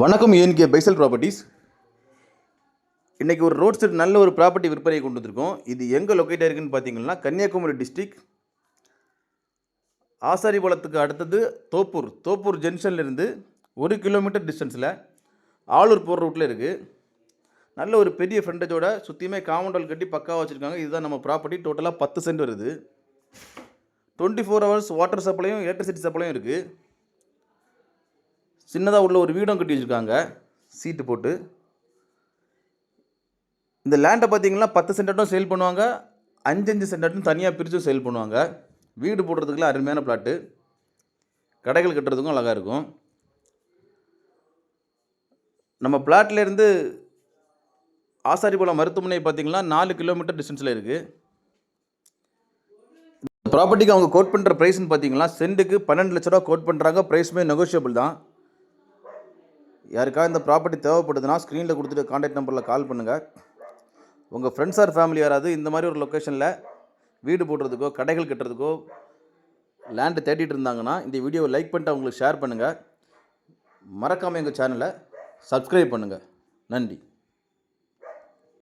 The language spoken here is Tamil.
வணக்கம் ஏன்கே பைசல் ப்ராப்பர்ட்டிஸ் இன்றைக்கி ஒரு ரோட் சைடு நல்ல ஒரு ப்ராப்பர்ட்டி விற்பனையை கொண்டு வந்திருக்கோம். இது எங்கே லொக்கேட் இருக்குன்னு பார்த்தீங்கன்னா கன்னியாகுமரி டிஸ்ட்ரிக் ஆசாரிபாளத்துக்கு அடுத்தது தோப்பூர். தோப்பூர் ஜங்ஷன்லேருந்து ஒரு கிலோமீட்டர் டிஸ்டன்ஸில் ஆளூர் போகிற ரூட்டில் இருக்குது நல்ல ஒரு பெரிய ஃப்ரண்டேஜோட சுற்றியுமே காமண்டல் கட்டி பக்காவாக வச்சுருக்காங்க. இதுதான் நம்ம ப்ராப்பர்ட்டி டோட்டலாக பத்து சென்ட் வருது. டுவெண்ட்டி ஃபோர் ஹவர்ஸ் வாட்டர் சப்ளையும் எலக்ட்ரிசிட்டி சப்ளையும் இருக்குது சின்னதாக உள்ள ஒரு வீடும் கட்டி வச்சுருக்காங்க. சீட்டு போட்டு. இந்த லேண்டை பார்த்தீங்கன்னா பத்து சென்டாட்டும் சேல் பண்ணுவாங்க. அஞ்சு அஞ்சு சென்டாட்டும் தனியாக பிரித்தும் சேல் பண்ணுவாங்க. வீடு போடுறதுக்குலாம் அருமையான பிளாட்டு கடைகள் கட்டுறதுக்கும் அழகாக இருக்கும். நம்ம பிளாட்லேருந்து ஆசாரிபுரம் மருத்துவமனை பார்த்தீங்கன்னா நாலு கிலோமீட்டர் டிஸ்டன்ஸில் இருக்குது இந்த ப்ராப்பர்ட்டிக்கு அவங்க கோட் பண்ணுற ப்ரைஸ்னு பார்த்தீங்கன்னா சென்ட்டுக்கு பன்னெண்டு லட்ச ரூபா கோட் பண்ணுறாங்க ப்ரைஸுமே நெகோஷியபிள் தான். யாருக்காவது இந்த ப்ராப்பர்ட்டி தேவைப்படுதுன்னா ஸ்க்ரீனில் கொடுத்துட்டு காண்டாக்ட் நம்பரில் கால் பண்ணுங்கள் உங்கள் ஃப்ரெண்ட்ஸ் ஆர் ஃபேமிலி யாராவது இந்த மாதிரி ஒரு லொக்கேஷனில் வீடு போடுறதுக்கோ கடைகள் கட்டுறதுக்கோ லேண்டு தேடிட்டு இருந்தாங்கன்னா இந்த வீடியோவை லைக் பண்ணிட்டு அவங்களுக்கு ஷேர் பண்ணுங்கள் மறக்காமல் எங்கள் சேனலை சப்ஸ்கிரைப் பண்ணுங்கள் நன்றி.